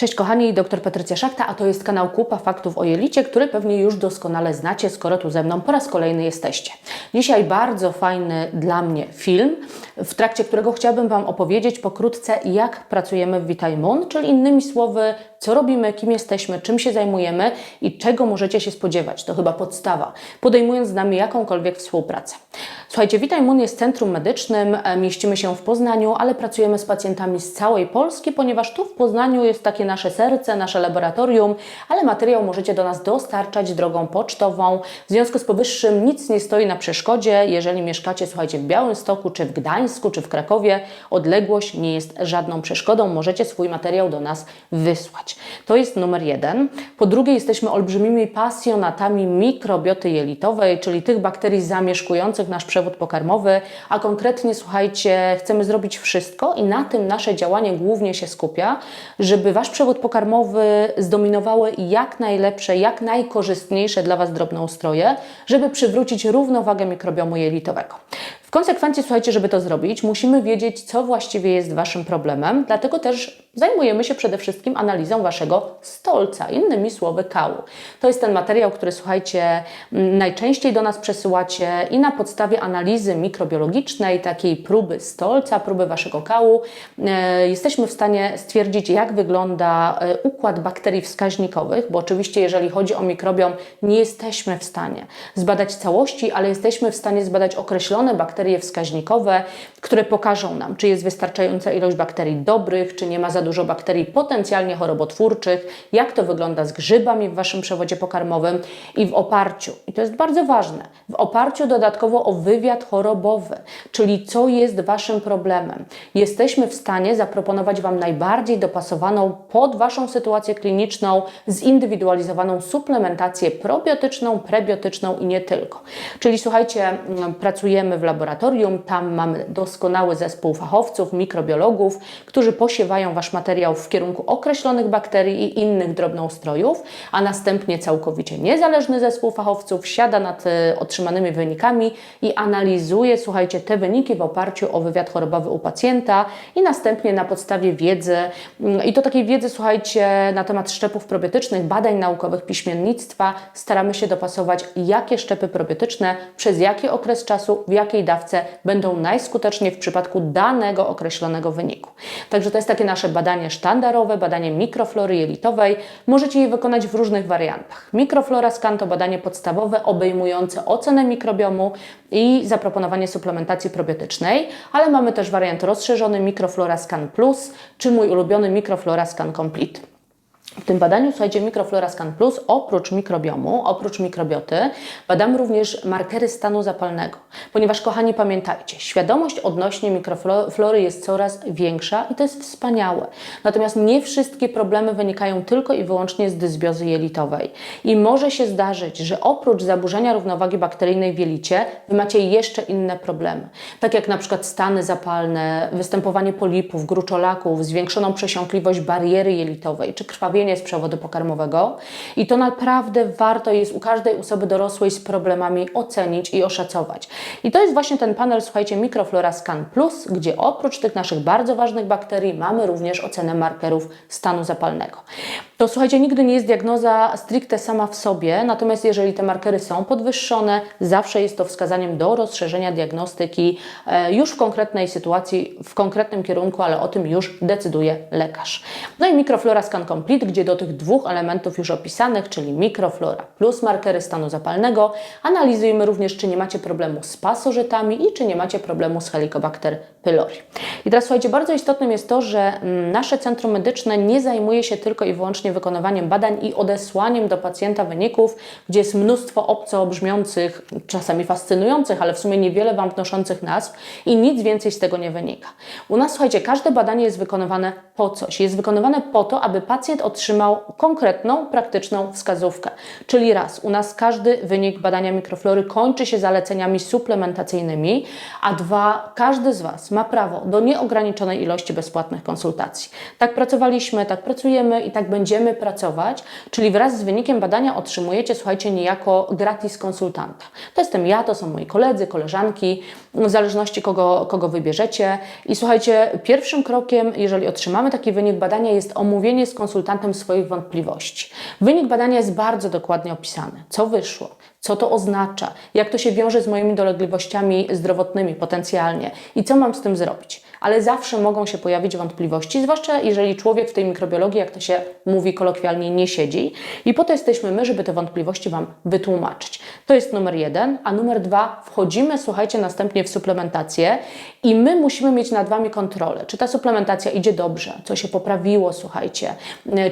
Cześć kochani, dr Patrycja Szachta, a to jest kanał Kupa Faktów o Jelicie, który pewnie już doskonale znacie, skoro tu ze mną po raz kolejny jesteście. Dzisiaj bardzo fajny dla mnie film, w trakcie którego chciałabym Wam opowiedzieć pokrótce, jak pracujemy w Vitajmon, czyli innymi słowy, co robimy, kim jesteśmy, czym się zajmujemy i czego możecie się spodziewać. To chyba podstawa, podejmując z nami jakąkolwiek współpracę. Słuchajcie, Vitajmon jest centrum medycznym, e, mieścimy się w Poznaniu, ale pracujemy z pacjentami z całej Polski, ponieważ tu w Poznaniu jest takie nasze serce, nasze laboratorium, ale materiał możecie do nas dostarczać drogą pocztową. W związku z powyższym nic nie stoi na przeszkodzie, jeżeli mieszkacie, słuchajcie, w Białymstoku, czy w Gdańsku, czy w Krakowie, odległość nie jest żadną przeszkodą, możecie swój materiał do nas wysłać. To jest numer jeden. Po drugie, jesteśmy olbrzymimi pasjonatami mikrobioty jelitowej, czyli tych bakterii zamieszkujących nasz przewód pokarmowy, a konkretnie, słuchajcie, chcemy zrobić wszystko i na tym nasze działanie głównie się skupia, żeby Wasz przewód pokarmowy zdominowały jak najlepsze, jak najkorzystniejsze dla Was drobnoustroje, żeby przywrócić równowagę mikrobiomu jelitowego. W konsekwencji, słuchajcie, żeby to zrobić, musimy wiedzieć, co właściwie jest Waszym problemem, dlatego też zajmujemy się przede wszystkim analizą Waszego stolca, innymi słowy kału. To jest ten materiał, który, słuchajcie, m, najczęściej do nas przesyłacie i na podstawie analizy mikrobiologicznej, takiej próby stolca, próby Waszego kału, e, jesteśmy w stanie stwierdzić, jak wygląda e, układ bakterii wskaźnikowych, bo oczywiście, jeżeli chodzi o mikrobiom, nie jesteśmy w stanie zbadać całości, ale jesteśmy w stanie zbadać określone bakterie wskaźnikowe, które pokażą nam, czy jest wystarczająca ilość bakterii dobrych, czy nie ma za dużo bakterii potencjalnie chorobotwórczych, jak to wygląda z grzybami w Waszym przewodzie pokarmowym i w oparciu, i to jest bardzo ważne, w oparciu dodatkowo o wywiad chorobowy, czyli co jest Waszym problemem. Jesteśmy w stanie zaproponować Wam najbardziej dopasowaną pod Waszą sytuację kliniczną, zindywidualizowaną suplementację probiotyczną, prebiotyczną i nie tylko. Czyli słuchajcie, mm, pracujemy w laboratorium, tam mamy doskonały zespół fachowców, mikrobiologów, którzy posiewają Wasz materiał w kierunku określonych bakterii i innych drobnoustrojów, a następnie całkowicie niezależny zespół fachowców siada nad e, otrzymanymi wynikami i analizuje, słuchajcie, te wyniki w oparciu o wywiad chorobowy u pacjenta i następnie na podstawie wiedzy, mm, i to takiej wiedzy, słuchajcie, na temat szczepów probiotycznych, badań naukowych, piśmiennictwa, staramy się dopasować, jakie szczepy probiotyczne, przez jaki okres czasu, w jakiej dawce będą najskuteczniej w przypadku danego określonego wyniku. Także to jest takie nasze badanie sztandarowe, badanie mikroflory jelitowej. Możecie je wykonać w różnych wariantach. Mikroflora scan to badanie podstawowe obejmujące ocenę mikrobiomu i zaproponowanie suplementacji probiotycznej, ale mamy też wariant rozszerzony Mikroflora Scan Plus, czy mój ulubiony Mikroflora Scan Complete. W tym badaniu, słuchajcie, Mikroflora Scan Plus, oprócz mikrobiomu, oprócz mikrobioty, badamy również markery stanu zapalnego. Ponieważ, kochani, pamiętajcie, świadomość odnośnie mikroflory jest coraz większa i to jest wspaniałe. Natomiast nie wszystkie problemy wynikają tylko i wyłącznie z dysbiozy jelitowej. I może się zdarzyć, że oprócz zaburzenia równowagi bakteryjnej w jelicie, wy macie jeszcze inne problemy. Tak jak na przykład stany zapalne, występowanie polipów, gruczolaków, zwiększoną przesiąkliwość bariery jelitowej czy krwawienie z przewodu pokarmowego i to naprawdę warto jest u każdej osoby dorosłej z problemami ocenić i oszacować. I to jest właśnie ten panel, słuchajcie, Mikroflora Scan Plus, gdzie oprócz tych naszych bardzo ważnych bakterii mamy również ocenę markerów stanu zapalnego. To słuchajcie, nigdy nie jest diagnoza stricte sama w sobie, natomiast jeżeli te markery są podwyższone, zawsze jest to wskazaniem do rozszerzenia diagnostyki e, już w konkretnej sytuacji, w konkretnym kierunku, ale o tym już decyduje lekarz. No i Mikroflora Scan Complete, gdzie do tych dwóch elementów już opisanych, czyli mikroflora plus markery stanu zapalnego, analizujemy również, czy nie macie problemu z pasożytami i czy nie macie problemu z Helicobacter pylori. I teraz słuchajcie, bardzo istotnym jest to, że mm, nasze centrum medyczne nie zajmuje się tylko i wyłącznie wykonywaniem badań i odesłaniem do pacjenta wyników, gdzie jest mnóstwo obco brzmiących, czasami fascynujących, ale w sumie niewiele Wam wnoszących nazw i nic więcej z tego nie wynika. U nas, słuchajcie, każde badanie jest wykonywane po coś. Jest wykonywane po to, aby pacjent otrzymał konkretną, praktyczną wskazówkę. Czyli raz, u nas każdy wynik badania mikroflory kończy się zaleceniami suplementacyjnymi, a dwa, każdy z Was ma prawo do nieograniczonej ilości bezpłatnych konsultacji. Tak pracowaliśmy, tak pracujemy i tak będziemy będziemy pracować, czyli wraz z wynikiem badania otrzymujecie, słuchajcie, niejako gratis konsultanta. To jestem ja, to są moi koledzy, koleżanki, w zależności kogo, kogo wybierzecie. I słuchajcie, pierwszym krokiem, jeżeli otrzymamy taki wynik badania, jest omówienie z konsultantem swoich wątpliwości. Wynik badania jest bardzo dokładnie opisany. Co wyszło? Co to oznacza? Jak to się wiąże z moimi dolegliwościami zdrowotnymi potencjalnie? I co mam z tym zrobić? Ale zawsze mogą się pojawić wątpliwości, zwłaszcza jeżeli człowiek w tej mikrobiologii, jak to się mówi kolokwialnie, nie siedzi. I po to jesteśmy my, żeby te wątpliwości Wam wytłumaczyć. To jest numer jeden, a numer dwa, wchodzimy, słuchajcie, następnie w suplementację i my musimy mieć nad Wami kontrolę, czy ta suplementacja idzie dobrze, co się poprawiło, słuchajcie,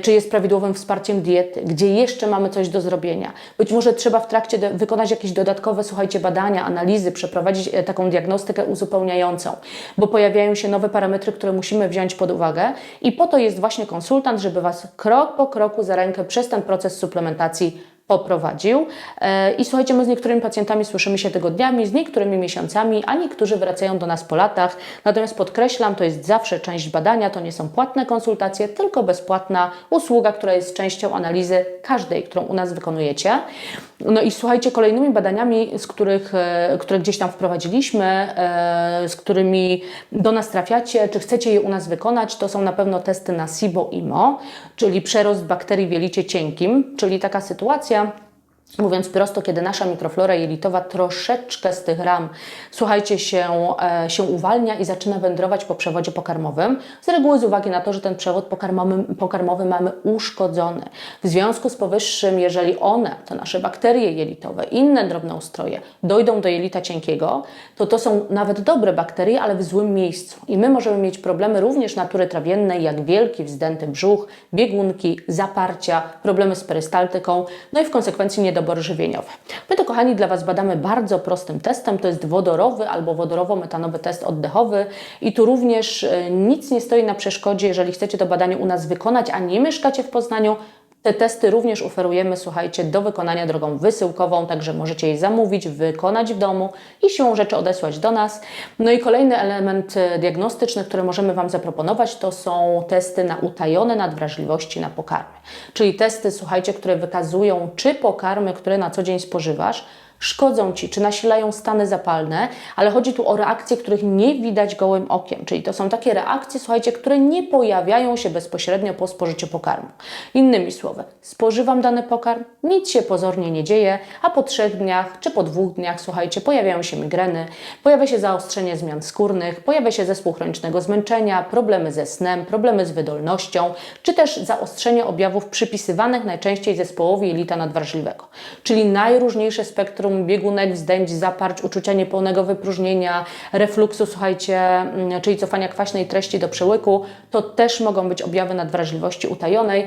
czy jest prawidłowym wsparciem diety, gdzie jeszcze mamy coś do zrobienia. Być może trzeba w trakcie wykonać jakieś dodatkowe, słuchajcie, badania, analizy, przeprowadzić e, taką diagnostykę uzupełniającą, bo pojawiają się nowe parametry, które musimy wziąć pod uwagę. I po to jest właśnie konsultant, żeby Was krok po kroku za rękę przez ten proces suplementacji poprowadził. E, I słuchajcie, my z niektórymi pacjentami słyszymy się tygodniami, z niektórymi miesiącami, a niektórzy wracają do nas po latach. Natomiast podkreślam, to jest zawsze część badania, to nie są płatne konsultacje, tylko bezpłatna usługa, która jest częścią analizy każdej, którą u nas wykonujecie. No i słuchajcie, kolejnymi badaniami, z których, e, które gdzieś tam wprowadziliśmy, e, z którymi do nas trafiacie, czy chcecie je u nas wykonać, to są na pewno testy na SIBO-IMO, czyli przerost bakterii w jelicie cienkim, czyli taka sytuacja, Дивіться, Mówiąc prosto, kiedy nasza mikroflora jelitowa troszeczkę z tych ram, słuchajcie, się, e, się uwalnia i zaczyna wędrować po przewodzie pokarmowym, z reguły z uwagi na to, że ten przewód pokarmowy, pokarmowy mamy uszkodzony. W związku z powyższym, jeżeli one, te nasze bakterie jelitowe, inne drobnoustroje, dojdą do jelita cienkiego, to to są nawet dobre bakterie, ale w złym miejscu. I my możemy mieć problemy również natury trawiennej, jak wielki, wzdęty brzuch, biegunki, zaparcia, problemy z perystaltyką, no i w konsekwencji nie niedobory żywieniowe. My to, kochani, dla Was badamy bardzo prostym testem. To jest wodorowy albo wodorowo-metanowy test oddechowy i tu również e, nic nie stoi na przeszkodzie, jeżeli chcecie to badanie u nas wykonać, a nie mieszkacie w Poznaniu, te testy również oferujemy, słuchajcie, do wykonania drogą wysyłkową, także możecie je zamówić, wykonać w domu i siłą rzeczy odesłać do nas. No i kolejny element e, diagnostyczny, który możemy Wam zaproponować, to są testy na utajone nadwrażliwości na pokarmy. Czyli testy, słuchajcie, które wykazują, czy pokarmy, które na co dzień spożywasz, szkodzą Ci, czy nasilają stany zapalne, ale chodzi tu o reakcje, których nie widać gołym okiem, czyli to są takie reakcje, słuchajcie, które nie pojawiają się bezpośrednio po spożyciu pokarmu. Innymi słowy, spożywam dany pokarm, nic się pozornie nie dzieje, a po trzech dniach czy po dwóch dniach, słuchajcie, pojawiają się migreny, pojawia się zaostrzenie zmian skórnych, pojawia się zespół chronicznego zmęczenia, problemy ze snem, problemy z wydolnością, czy też zaostrzenie objawów przypisywanych najczęściej zespołowi jelita nadwrażliwego, czyli najróżniejsze spektrum biegunek, wzdęć, zaparć, uczucia niepełnego wypróżnienia, refluksu, słuchajcie, mm, czyli cofania kwaśnej treści do przełyku, to też mogą być objawy nadwrażliwości utajonej.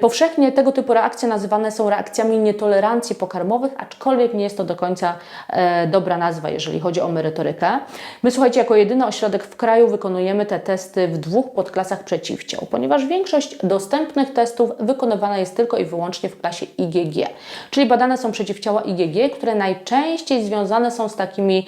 Powszechnie tego typu reakcje nazywane są reakcjami nietolerancji pokarmowych, aczkolwiek nie jest to do końca e, dobra nazwa, jeżeli chodzi o merytorykę. My, słuchajcie, jako jedyny ośrodek w kraju wykonujemy te testy w dwóch podklasach przeciwciał, ponieważ większość dostępnych testów wykonywana jest tylko i wyłącznie w klasie IgG, czyli badane są przeciwciała IgG, które najczęściej związane są z takimi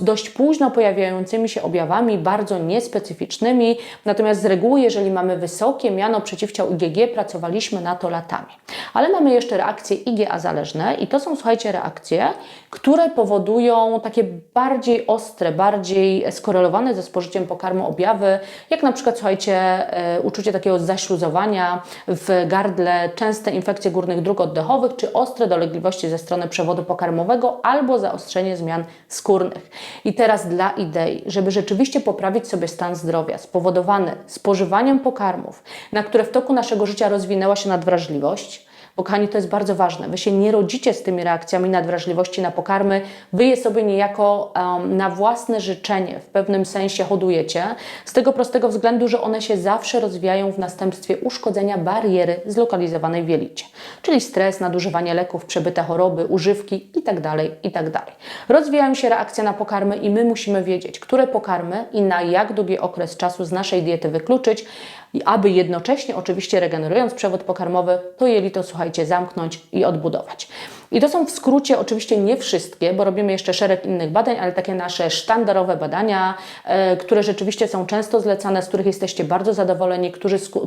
dość, późno pojawiającymi się objawami, bardzo niespecyficznymi. Natomiast z reguły, jeżeli mamy wysokie miano przeciwciał IgG, pracowaliśmy na to latami. Ale mamy jeszcze reakcje IgA zależne i to są, słuchajcie, reakcje, które powodują takie bardziej ostre, bardziej skorelowane ze spożyciem pokarmu objawy, jak na przykład, słuchajcie, e, uczucie takiego zaśluzowania w gardle, częste infekcje górnych dróg oddechowych, czy ostre dolegliwości ze strony przewodu pokarmowego pokarmowego albo zaostrzenie zmian skórnych. I teraz dla idei, żeby rzeczywiście poprawić sobie stan zdrowia spowodowany spożywaniem pokarmów, na które w toku naszego życia rozwinęła się nadwrażliwość, bo kochani, to jest bardzo ważne. Wy się nie rodzicie z tymi reakcjami nadwrażliwości na pokarmy, wy je sobie niejako um, na własne życzenie w pewnym sensie hodujecie, z tego prostego względu, że one się zawsze rozwijają w następstwie uszkodzenia bariery zlokalizowanej w jelicie, czyli stres, nadużywanie leków, przebyte choroby, używki itd., tak itd. Tak rozwijają się reakcje na pokarmy i my musimy wiedzieć, które pokarmy i na jak długi okres czasu z naszej diety wykluczyć, aby jednocześnie, oczywiście regenerując przewód pokarmowy, to jelito, słuchajcie, zamknąć i odbudować. I to są w skrócie oczywiście nie wszystkie, bo robimy jeszcze szereg innych badań, ale takie nasze sztandarowe badania, e, które rzeczywiście są często zlecane, z których jesteście bardzo zadowoleni,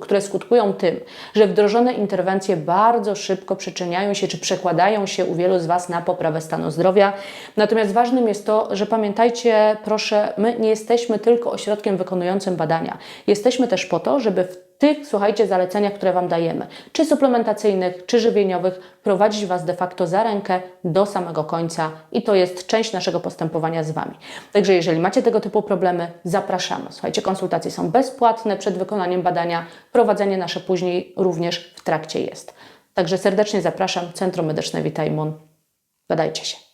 które skutkują tym, że wdrożone interwencje bardzo szybko przyczyniają się czy przekładają się u wielu z Was na poprawę stanu zdrowia. Natomiast ważnym jest to, że pamiętajcie, proszę, my nie jesteśmy tylko ośrodkiem wykonującym badania. Jesteśmy też po to, żeby w tych, słuchajcie, zaleceniach, które Wam dajemy, czy suplementacyjnych, czy żywieniowych, prowadzić Was de facto za rękę do samego końca i to jest część naszego postępowania z Wami. Także jeżeli macie tego typu problemy, zapraszamy. Słuchajcie, konsultacje są bezpłatne przed wykonaniem badania, prowadzenie nasze później również w trakcie jest. Także serdecznie zapraszam, Centrum Medyczne Witajmun. Badajcie się.